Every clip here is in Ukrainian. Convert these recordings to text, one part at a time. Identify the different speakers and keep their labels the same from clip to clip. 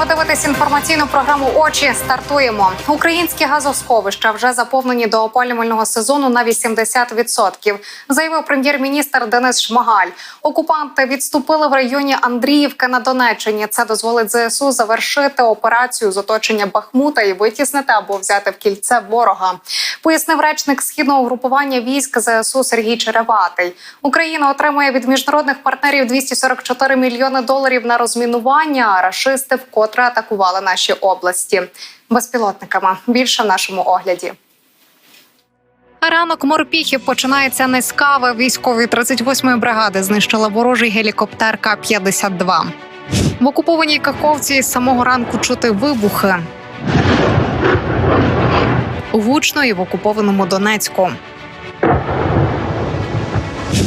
Speaker 1: Ви дивитесь інформаційну програму Очі. Стартуємо. Українські газосховища вже заповнені до опалювального сезону на 80%, заявив прем'єр-міністр Денис Шмагаль. Окупанти відступили в районі Андріївки на Донеччині. Це дозволить ЗСУ завершити операцію з оточення Бахмута і витіснити або взяти в кільце ворога. Пояснив речник східного групування військ ЗСУ Сергій Череватий. Україна отримує від міжнародних партнерів 244 мільйони доларів на розмінування. А рашисти вкотре атакували наші області безпілотниками. Більше в нашому огляді. Ранок морпіхів починається не з кави. Військові 38-ї бригади знищили ворожий гелікоптер К-52. В окупованій Каховці з самого ранку чути вибухи. Гучно і в окупованому Донецьку.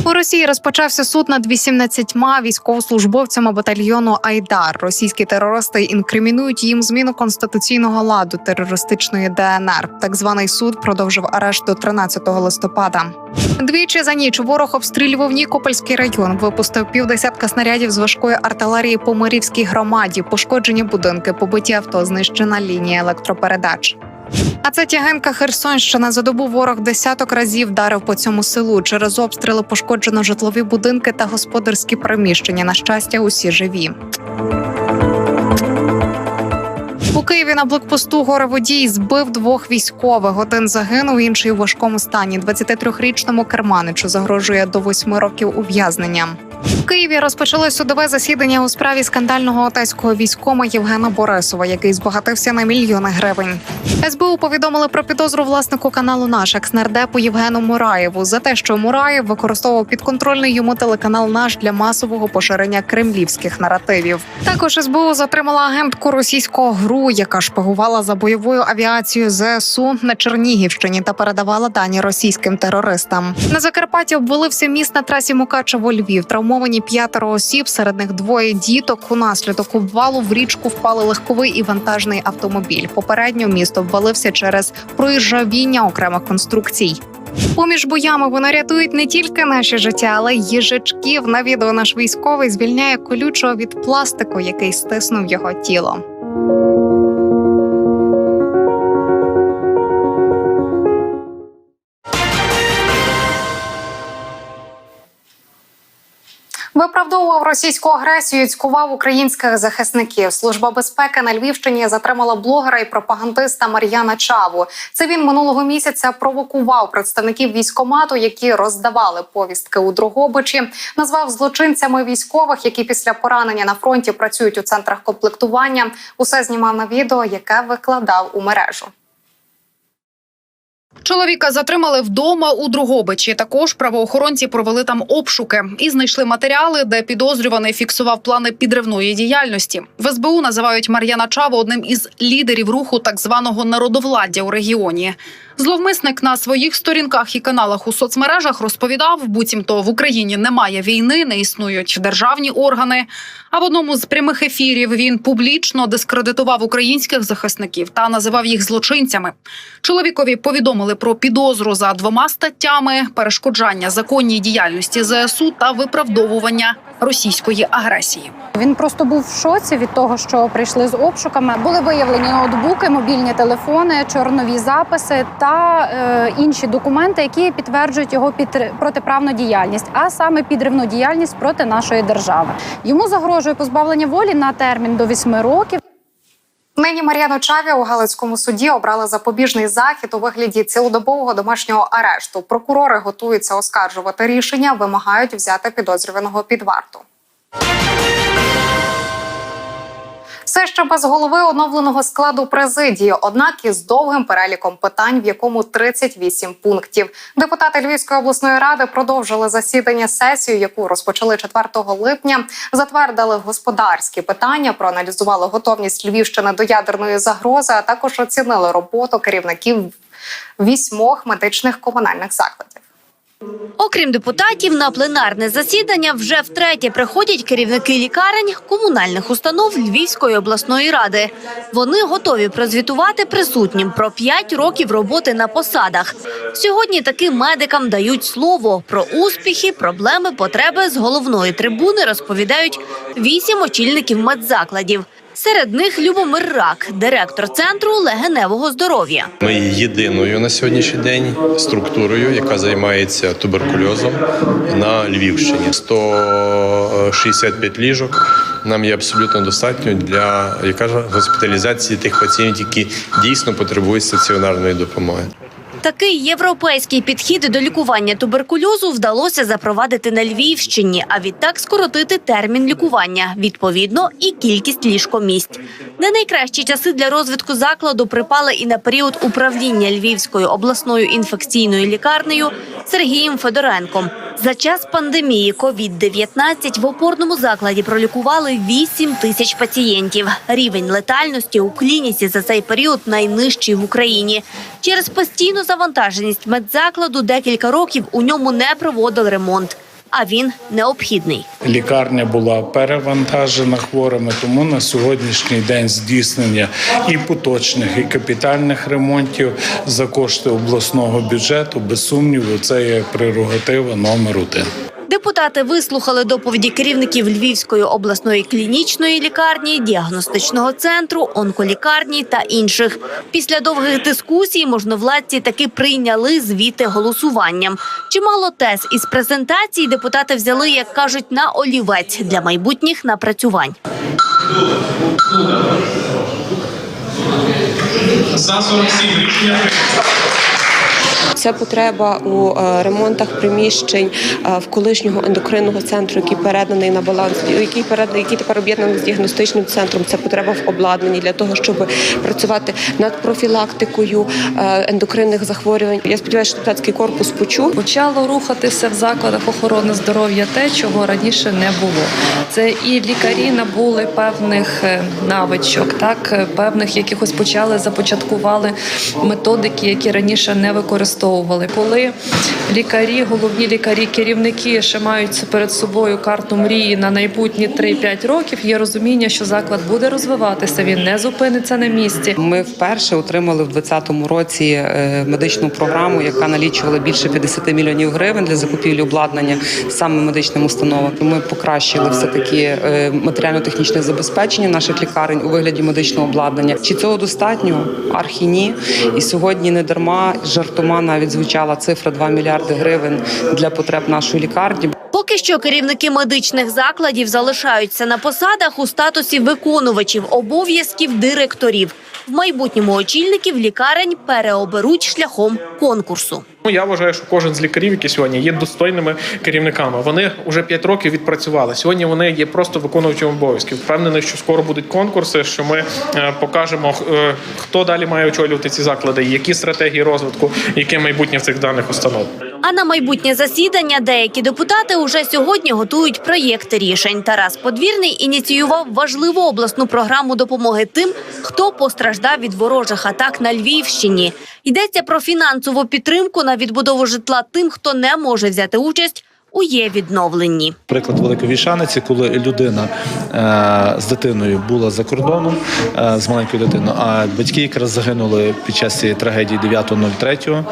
Speaker 1: У Росії розпочався суд над 18 військовослужбовцями батальйону Айдар. Російські терористи інкримінують їм зміну конституційного ладу терористичної ДНР. Так званий суд продовжив арешт до 13 листопада. Двічі за ніч ворог обстрілював Нікопольський район. Випустив півдесятка снарядів з важкої артилерії по Мирівській громаді. Пошкоджені будинки, побиті авто, знищена лінія електропередач. А це Тягенка Херсонщина. За добу ворог десяток разів вдарив по цьому селу. Через обстріли пошкоджено житлові будинки та господарські приміщення. На щастя, усі живі. У Києві на блокпосту горе-водій збив двох військових. Один загинув, інший у важкому стані. 23-річному керманичу загрожує до восьми років ув'язнення. В Києві розпочали судове засідання у справі скандального отеського військома Євгена Борисова, який збагатився на мільйони гривень. СБУ повідомили про підозру власнику каналу «Наш» екснардепу Євгену Мураєву за те, що Мураєв використовував підконтрольний йому телеканал «Наш» для масового поширення кремлівських наративів. Також СБУ затримала агентку російського ГРУ, яка шпигувала за бойовою авіацією ЗСУ на Чернігівщині та передавала дані російським терористам. На Закарпатті обвалився міст на трасі Мукачево Львів. Травмовані п'ятеро осіб, серед них двоє діток. Унаслідок обвалу в річку впали легковий і вантажний автомобіль. Попередньо місто обвалився через проїжджавіння окремих конструкцій. Поміж боями вони рятують не тільки наші життя, але й їжачків. На відео наш військовий звільняє колючого від пластику, який стиснув його тіло. Виправдовував російську агресію, цькував українських захисників. Служба безпеки на Львівщині затримала блогера і пропагандиста Мар'яна Чаву. Це він минулого місяця провокував представників військомату, які роздавали повістки у Дрогобичі. Назвав злочинцями військових, які після поранення на фронті працюють у центрах комплектування. Усе знімав на відео, яке викладав у мережу.
Speaker 2: Чоловіка затримали вдома у Другобичі. Також правоохоронці провели там обшуки і знайшли матеріали, де підозрюваний фіксував плани підривної діяльності. В СБУ називають Мар'яна Чаву одним із лідерів руху так званого народовладдя у регіоні. Зловмисник на своїх сторінках і каналах у соцмережах розповідав, буцімто в Україні немає війни, не існують державні органи. А в одному з прямих ефірів він публічно дискредитував українських захисників та називав їх злочинцями. Чоловікові повідомили про підозру за двома статтями: перешкоджання законній діяльності ЗСУ та виправдовування російської агресії.
Speaker 3: Він просто був в шоці від того, що прийшли з обшуками. Були виявлені ноутбуки, мобільні телефони, чорнові записи та е, інші документи, які підтверджують його підтр- протиправну діяльність, а саме підривну діяльність проти нашої держави. Йому загрожує позбавлення волі на термін до 8 років.
Speaker 1: Нині Мар'яну Чаві у Галицькому суді обрали запобіжний захід у вигляді цілодобового домашнього арешту. Прокурори готуються оскаржувати рішення, вимагають взяти підозрюваного під варту. Все ще без голови оновленого складу президії, однак із довгим переліком питань, в якому 38 пунктів. Депутати Львівської обласної ради продовжили засідання сесію, яку розпочали 4 липня. Затвердили господарські питання, проаналізували готовність Львівщини до ядерної загрози, а також оцінили роботу керівників вісьмох медичних комунальних закладів.
Speaker 4: Окрім депутатів, на пленарне засідання вже втретє приходять керівники лікарень комунальних установ Львівської обласної ради. Вони готові прозвітувати присутнім про 5 років роботи на посадах. Сьогодні таким медикам дають слово про успіхи, проблеми, потреби з головної трибуни розповідають вісім очільників медзакладів. Серед них Любомир Рак, директор центру легеневого здоров'я.
Speaker 5: Ми єдиною на сьогоднішній день структурою, яка займається туберкульозом на Львівщині. 165 ліжок нам є абсолютно достатньо для яка ж, госпіталізації тих пацієнтів, які дійсно потребують стаціонарної допомоги.
Speaker 4: Такий європейський підхід до лікування туберкульозу вдалося запровадити на Львівщині, а відтак скоротити термін лікування, відповідно, і кількість ліжкомісць. Не найкращі часи для розвитку закладу припали і на період управління Львівською обласною інфекційною лікарнею Сергієм Федоренком. За час пандемії COVID-19 в опорному закладі пролікували 8 тисяч пацієнтів. Рівень летальності у клініці за цей період найнижчий в Україні. Через постійну завантаженість медзакладу декілька років у ньому не проводили ремонт, а він необхідний.
Speaker 6: Лікарня була перевантажена хворими, тому на сьогоднішній день здійснення і поточних, і капітальних ремонтів за кошти обласного бюджету, без сумніву, це є прерогатива номер один.
Speaker 4: Депутати вислухали доповіді керівників Львівської обласної клінічної лікарні, діагностичного центру, онколікарні та інших. Після довгих дискусій можновладці таки прийняли звіти голосуванням. Чимало тез із презентацій депутати взяли, як кажуть, на олівець для майбутніх напрацювань.
Speaker 7: За 47 рішення.
Speaker 8: Це потреба у е, ремонтах приміщень е, в колишнього ендокринного центру, який переданий на баланс, який переданий, який тепер об'єднаний з діагностичним центром. Це потреба в обладнанні для того, щоб працювати над профілактикою е, ендокринних захворювань. Я сподіваюся, що депутатський корпус почув.
Speaker 9: Почало рухатися в закладах охорони здоров'я те, чого раніше не було. Це і лікарі набули певних навичок, так певних якихось почали започаткували методики, які раніше не використовували. Коли лікарі, головні лікарі, керівники ще мають перед собою карту мрії на майбутні 3-5 років, є розуміння, що заклад буде розвиватися, він не зупиниться на місці.
Speaker 10: Ми вперше отримали в 2020 році е, медичну програму, яка налічувала більше 50 мільйонів гривень для закупівлі обладнання саме медичним установам. Ми покращили все таки матеріально-технічне забезпечення наших лікарень у вигляді медичного обладнання. Чи цього достатньо? Архі ні. І сьогодні не дарма жартома навіть звучала цифра 2 мільярди гривень для потреб нашої лікарні.
Speaker 4: Поки що керівники медичних закладів залишаються на посадах у статусі виконувачів обов'язків директорів. В майбутньому очільників лікарень переоберуть шляхом конкурсу.
Speaker 7: Ну, Я вважаю, що кожен з лікарів, які сьогодні є достойними керівниками, вони вже 5 років відпрацювали. Сьогодні вони є просто виконувачем обов'язків. Впевнений, що скоро будуть конкурси, що ми е, покажемо, е, хто далі має очолювати ці заклади, які стратегії розвитку, яке майбутнє в цих даних установ.
Speaker 4: А на майбутнє засідання деякі депутати уже сьогодні готують проєкти рішень. Тарас Подвірний ініціював важливу обласну програму допомоги тим, хто постраждав від ворожих атак на Львівщині. Йдеться про фінансову підтримку на відбудову житла тим, хто не може взяти участь у є відновленні.
Speaker 11: Приклад Великої Вішаниці, коли людина е, з дитиною була за кордоном е, з маленькою дитиною, а батьки якраз загинули під час цієї трагедії 9.03.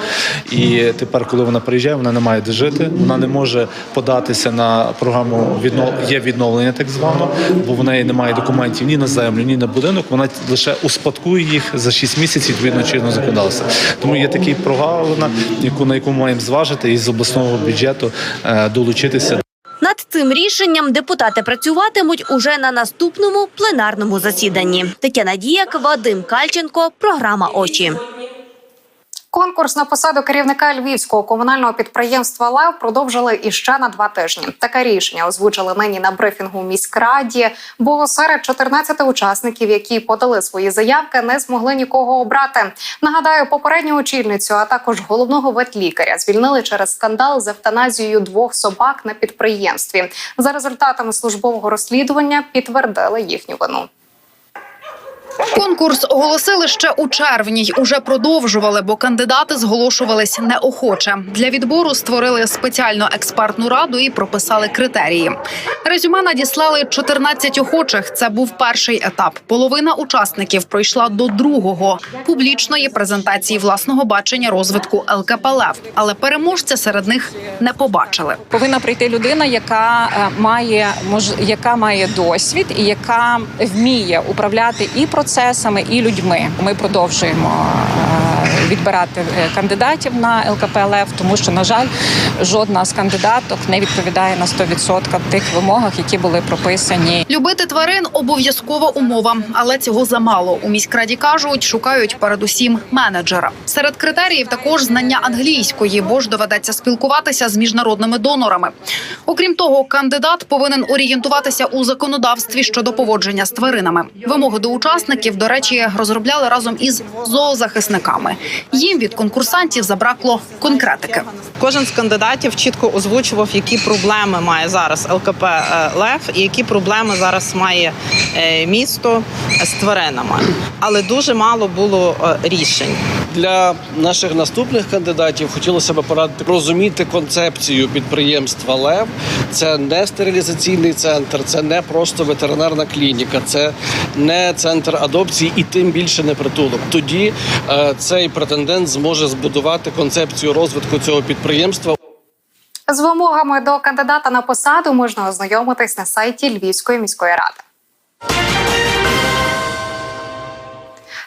Speaker 11: І тепер, коли вона приїжджає, вона не має де жити, вона не може податися на програму віднов... є відновлення, так звано, бо в неї немає документів ні на землю, ні на будинок. Вона лише успадкує їх за 6 місяців відповідно чинного законодавства. Тому є такий прогалина, яку на яку маємо зважити із обласного бюджету е, долучитися
Speaker 4: Над цим рішенням депутати працюватимуть уже на наступному пленарному засіданні. Тетяна Діяк, Вадим Кальченко, програма Очі.
Speaker 1: Конкурс на посаду керівника львівського комунального підприємства ЛЕВ продовжили іще на два тижні. Таке рішення озвучили нині на брифінгу в міськраді. Бо серед 14 учасників, які подали свої заявки, не змогли нікого обрати. Нагадаю, попередню очільницю, а також головного ветлікаря звільнили через скандал з евтаназією двох собак на підприємстві. За результатами службового розслідування підтвердили їхню вину.
Speaker 2: Конкурс оголосили ще у червні. й Уже продовжували, бо кандидати зголошувались неохоче. Для відбору створили спеціальну експертну раду і прописали критерії. Резюме надіслали 14 охочих. Це був перший етап. Половина учасників пройшла до другого публічної презентації власного бачення розвитку ЛКП «Лев». але переможця серед них не побачили.
Speaker 12: повинна прийти людина, яка е, має мож, яка має досвід і яка вміє управляти і процесами, і людьми. Ми продовжуємо е, відбирати е, кандидатів на ЛКП «Лев», тому що на жаль, жодна з кандидаток не відповідає на 100% тих вимогах, які були прописані
Speaker 2: Любити тварин обов'язкова умова, але цього замало. У міськраді кажуть, шукають передусім менеджера. Серед критеріїв також знання англійської, бо ж доведеться спілкуватися з міжнародними донорами. Окрім того, кандидат повинен орієнтуватися у законодавстві щодо поводження з тваринами. Вимоги до учасників, до речі, розробляли разом із зоозахисниками. Їм від конкурсантів забракло конкретики.
Speaker 13: Кожен з кандидатів чітко озвучував, які проблеми має зараз ЛКП е, Лев і які проблеми зараз має е, місто з тваринами. Але дуже мало було е, рішень.
Speaker 14: Для наших наступних кандидатів хотілося б порадити розуміти концепцію підприємства Лев. Це не стерилізаційний центр, це не просто ветеринарна клініка, це не центр адопції і тим більше не притулок. Тоді е, цей претендент зможе збудувати концепцію розвитку цього підприємства.
Speaker 1: З вимогами до кандидата на посаду можна ознайомитись на сайті Львівської міської ради.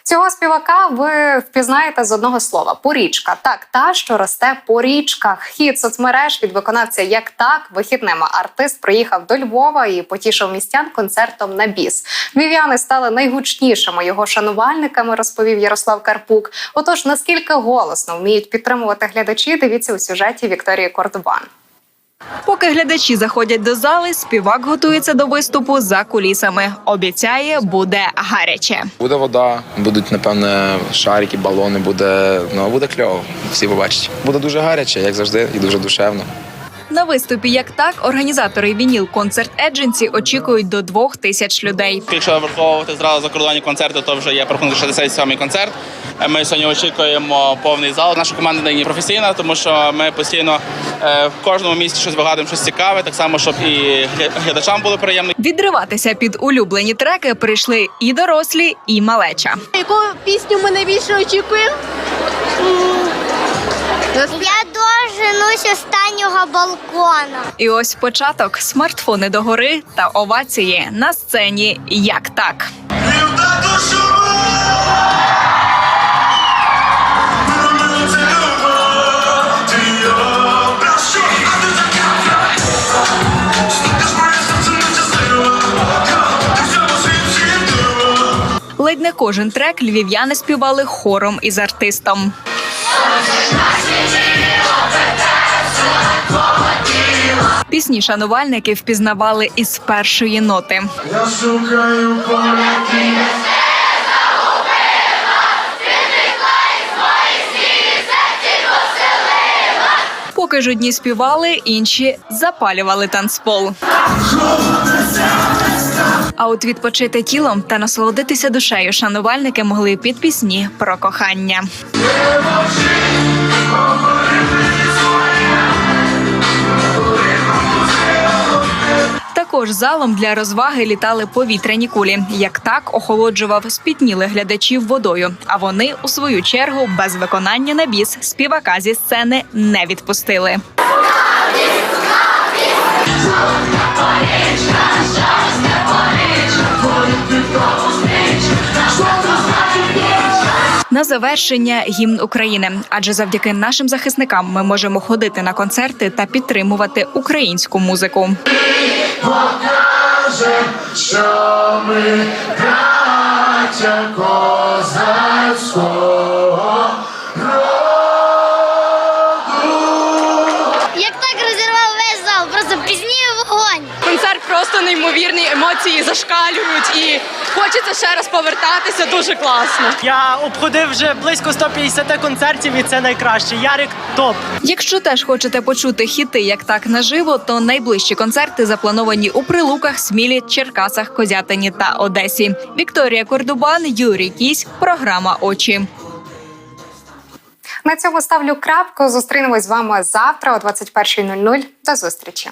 Speaker 1: Цього співака ви впізнаєте з одного слова порічка. Так, та що росте по річках. Хід соцмереж від виконавця як так вихідними артист приїхав до Львова і потішив містян концертом на біс. Львів'яни стали найгучнішими його шанувальниками, розповів Ярослав Карпук. Отож, наскільки голосно вміють підтримувати глядачі, дивіться у сюжеті Вікторії Кордобан.
Speaker 15: Поки глядачі заходять до зали, співак готується до виступу за кулісами. Обіцяє, буде гаряче.
Speaker 16: Буде вода, будуть напевне шарики, балони. Буде ну буде кльово. Всі побачать. Буде дуже гаряче, як завжди, і дуже душевно.
Speaker 15: На виступі як так організатори Вініл Концерт Едженсі очікують до двох тисяч людей.
Speaker 17: Якщо враховувати зразу закордонні концерти, то вже є порахунок 67-й концерт. Ми сьогодні очікуємо повний зал. Наша команда нині професійна, тому що ми постійно е, в кожному місці щось вигадуємо, щось цікаве, так само, щоб і глядачам було приємно.
Speaker 15: Відриватися під улюблені треки прийшли і дорослі, і малеча.
Speaker 18: Яку пісню ми найбільше очікуємо? Я доженусь останнього балкона.
Speaker 15: І ось початок смартфони догори та овації на сцені як так. Кожен трек львів'яни співали хором із артистом. Пісні шанувальники впізнавали із першої ноти.
Speaker 19: Я шукаю.
Speaker 15: Поки ж одні співали, інші запалювали танцпол. А от відпочити тілом та насолодитися душею шанувальники могли під пісні про кохання. Також залом для розваги літали повітряні кулі. Як так охолоджував спітнілих глядачів водою. А вони, у свою чергу, без виконання на біс співака зі сцени не відпустили. На завершення гімн України, адже завдяки нашим захисникам ми можемо ходити на концерти та підтримувати українську музику.
Speaker 19: Покаже, що ми браття козацького
Speaker 20: неймовірний. емоції зашкалюють і хочеться ще раз повертатися. Дуже класно.
Speaker 21: Я обходив вже близько 150 концертів, і це найкраще. Ярик топ.
Speaker 15: Якщо теж хочете почути хіти як так наживо, то найближчі концерти заплановані у Прилуках, Смілі, Черкасах, Козятині та Одесі. Вікторія Кордубан, Юрій Кісь, програма Очі.
Speaker 1: На цьому ставлю крапку. Зустрінемось з вами завтра о 21.00. До зустрічі.